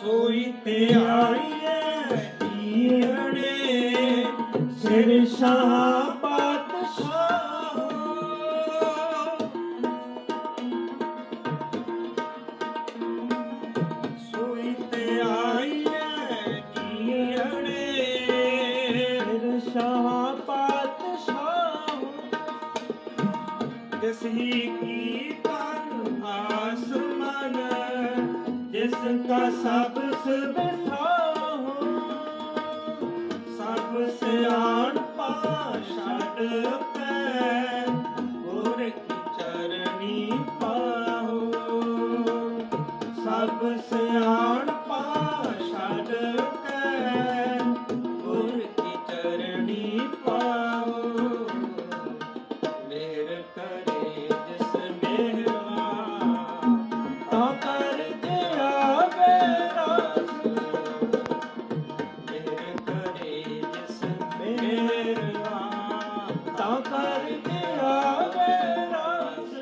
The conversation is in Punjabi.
ਸੋਈ ਤੇ ਆਈਏ ਈੜੇ ਸਿਰ ਸ਼ਾਹ ਪਾਤਸ਼ਾਹ। ਸੋਈ ਤੇ ਆਈਏ ਈੜੇ ਸਿਰ ਸ਼ਾਹ ਪਾਤਸ਼ਾਹ। ਜਿਸ ਹੀ ਕੀ ਜਿਸ ਕਾ ਸਭ ਸਬਿਥਾ ਸਭ ਸਿਆਣ ਪਾਸ਼ਾਟ ਪੈ ਗੁਰ ਕੀ ਚਰਣੀ ਪਾਹੋ ਸਭ ਸਿਆਣ ਪਾ ਪਾਸ਼ਾਟ ਪੈ ਗੁਰ ਕੀ ਚਰਨੀ ਪਾ ਤਾਂ ਕਰ ਕੇ ਆਵੇ ਰਾਸ